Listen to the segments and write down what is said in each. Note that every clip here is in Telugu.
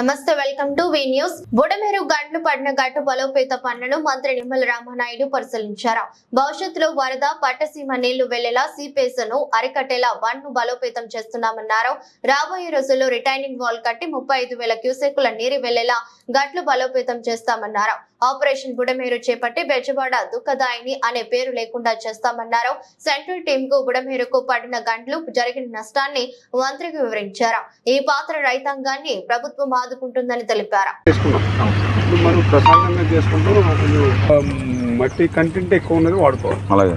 నమస్తే welcome to V news. Budameru గంటలు పడిన గట్టు బలోపేత పనులను మంత్రి నిమ్మల రామనాయుడు పరిశీలించారు. భవిష్యత్తులో వరద పట్టసీమ నీళ్ళు వెళ్ళేలా సీపేస్ను అరికట్టేలా బండ్ను బలోపేతం చేస్తున్నామన్నారు. రాబోయే రోజుల్లో రిటైనింగ్ వాల్ కట్టి ముప్పై ఐదు వేల క్యూసెక్కుల నీరు వెళ్ళేలా గట్లు బలోపేతం చేస్తామన్నారు. ఆపరేషన్ బుడమేరు చేపట్టి బెజవాడ దుఃఖదాయిని అనే పేరు లేకుండా చేస్తామన్నారు. సెంట్రల్ టీమ్కు బుడమేరుకు పడిన గంటలు జరిగిన నష్టాన్ని మంత్రికి వివరించారు. ఈ పాత్ర రైతాంగాన్ని ప్రభుత్వం ఆదుకుంటుందని తెలిపారు. మట్టి కంటెంట్ ఎక్కువ ఉన్నది వాడుకోవాలి. అలాగే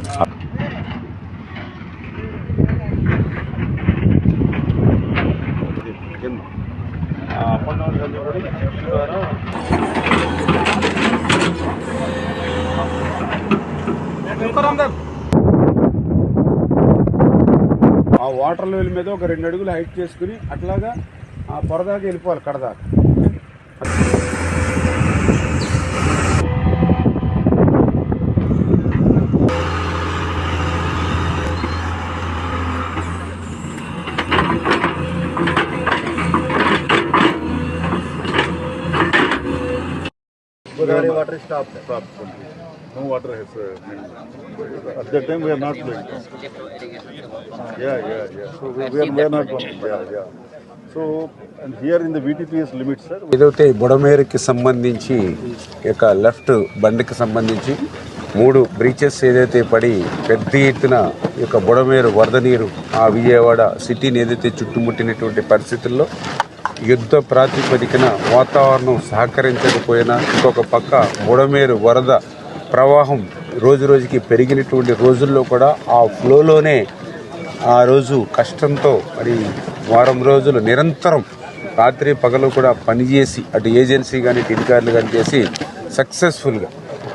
కింద ఆ, up and down జర్నీ కూడా ఈ chips ద్వారా ఆ వాటర్ లెవెల్ మీద ఒక రెండు అడుగులు హైట్ చేసుకుని అట్లాగా ఆ పొరదాకా వెళ్ళిపోవాలి కడదాకా Godavari water. Stopped. No water has uh, been. At that time we are not doing. Yeah, yeah, yeah. So we, we, are, we are not going. Yeah, yeah. ఏదైతే బుడమేరుకి సంబంధించి ఈ యొక్క లెఫ్ట్ బండికి సంబంధించి మూడు బ్రీచెస్ ఏదైతే పడి పెద్ద ఎత్తున ఈ యొక్క బుడమేరు వరద నీరు ఆ విజయవాడ సిటీని ఏదైతే చుట్టుముట్టినటువంటి పరిస్థితుల్లో యుద్ధ ప్రాతిపదికన వాతావరణం సహకరించకపోయినా ఇంకొక పక్క బుడమేరు వరద ప్రవాహం రోజు రోజుకి పెరిగినటువంటి రోజుల్లో కూడా ఆ ఫ్లోలోనే ఆ రోజు కష్టంతో మరి వారం రోజులు నిరంతరం రాత్రి పగలు కూడా పనిచేసి అటు ఏజెన్సీ కానీ అధికారులు కానీ చేసి సక్సెస్ఫుల్గా.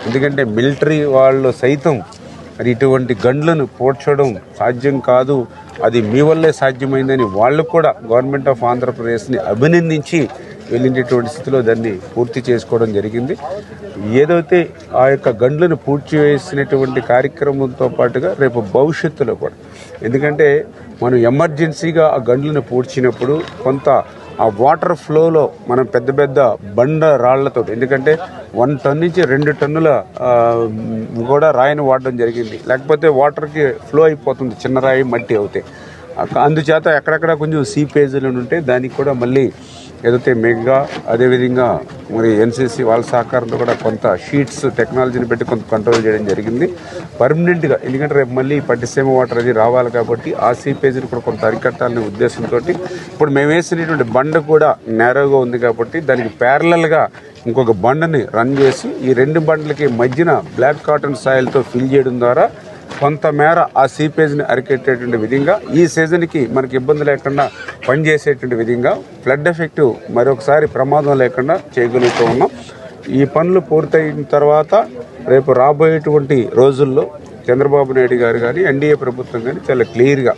ఎందుకంటే మిలిటరీ వాళ్ళు సైతం మరి ఇటువంటి గండ్లను పోడ్చడం సాధ్యం కాదు. అది మీ వల్లే సాధ్యమైందని వాళ్ళు కూడా గవర్నమెంట్ ఆఫ్ ఆంధ్రప్రదేశ్ని అభినందించి వెళ్ళినటువంటి స్థితిలో దాన్ని పూర్తి చేసుకోవడం జరిగింది. ఏదైతే ఆ యొక్క గండ్లను పూడ్చి వేసినటువంటి కార్యక్రమంతో పాటుగా రేపు భవిష్యత్తులో కూడా. ఎందుకంటే మనం ఎమర్జెన్సీగా ఆ గండ్లను పూడ్చినప్పుడు కొంత ఆ వాటర్ ఫ్లోలో మనం పెద్ద పెద్ద బండ రాళ్ళతో ఎందుకంటే వన్ టన్ నుంచి రెండు టన్నుల కూడా రాయిని వాడడం జరిగింది. లేకపోతే వాటర్కి ఫ్లో అయిపోతుంది చిన్న రాయి మట్టి అవుతాయి అందుచేత ఎక్కడెక్కడ కొంచెం సీపేజీలు ఉంటే దానికి కూడా మళ్ళీ ఏదైతే మెగ్గా అదేవిధంగా మరి ఎన్సీసీ వాళ్ళ సహకారంతో కూడా కొంత షీట్స్ టెక్నాలజీని పెట్టి కొంత కంట్రోల్ చేయడం జరిగింది. పర్మనెంట్గా ఎందుకంటే రేపు మళ్ళీ పట్టిసీమ వాటర్ అది రావాలి కాబట్టి ఆ సీపేజీని కూడా కొంత అరికట్టాలనే ఉద్దేశంతో ఇప్పుడు మేము వేసినటువంటి బండ కూడా నేరోగా ఉంది కాబట్టి దానికి ప్యారలల్గా ఇంకొక బండని రన్ చేసి ఈ రెండు బండ్లకి మధ్యన బ్లాక్ కాటన్ సాయిల్తో ఫిల్ చేయడం ద్వారా కొంతమేర ఆ సీపేజ్ని అరికెట్టేటువంటి విధంగా ఈ సీజన్కి మనకి ఇబ్బంది లేకుండా పనిచేసేటువంటి విధంగా ఫ్లడ్ ఎఫెక్ట్ మరొకసారి ప్రమాదం లేకుండా చేయగలుగుతూ ఉన్నాం. ఈ పనులు పూర్తయిన తర్వాత రేపు రాబోయేటువంటి రోజుల్లో చంద్రబాబు నాయుడు గారు కానీ ఎన్డీఏ ప్రభుత్వం కానీ చాలా క్లియర్గా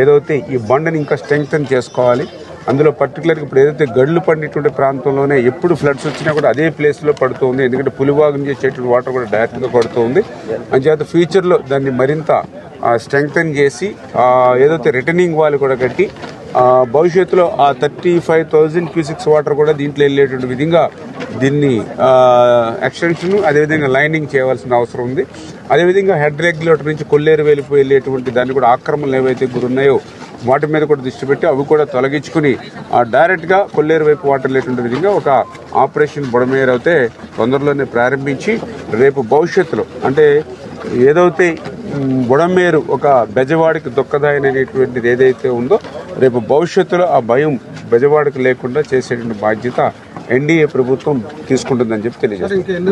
ఏదైతే ఈ బండని ఇంకా స్ట్రెంగ్తన్ చేసుకోవాలి అందులో పర్టికులర్గా ఇప్పుడు ఏదైతే గడ్లు పడినటువంటి ప్రాంతంలోనే ఎప్పుడు ఫ్లడ్స్ వచ్చినా కూడా అదే ప్లేస్లో పడుతుంది. ఎందుకంటే పులివాగం చేసేటువంటి వాటర్ కూడా డైరెక్ట్గా పడుతుంది. అంచేత ఫ్యూచర్లో దాన్ని మరింత స్ట్రెంగ్తన్ చేసి ఏదైతే రిటర్నింగ్ వాళ్ళు కూడా కట్టి భవిష్యత్తులో ఆ thirty five thousand cusecs water కూడా దీంట్లో వెళ్ళేటువంటి విధంగా దీన్ని ఎక్స్టెన్షన్ అదేవిధంగా లైనింగ్ చేయవలసిన అవసరం ఉంది. అదేవిధంగా హెడ్ రెగ్యులేటర్ నుంచి కొల్లేరు వెళ్ళిపోయి వెళ్ళేటువంటి దాన్ని కూడా ఆక్రమణలు ఏవైతే గురున్నాయో వాటి మీద కూడా దృష్టి పెట్టి అవి కూడా తొలగించుకుని ఆ డైరెక్ట్గా కొల్లేరు వైపు వాటర్ లేటువంటి విధంగా ఒక ఆపరేషన్ బుడమేరు అయితే తొందరలోనే ప్రారంభించి రేపు భవిష్యత్తులో అంటే ఏదైతే బుడమేరు ఒక బెజవాడికి దుఃఖదాయన అనేటువంటిది ఏదైతే ఉందో రేపు భవిష్యత్తులో ఆ భయం బెజవాడికి లేకుండా చేసేటువంటి బాధ్యత ఎన్డీఏ ప్రభుత్వం తీసుకుంటుందని చెప్పి తెలియజేస్తారు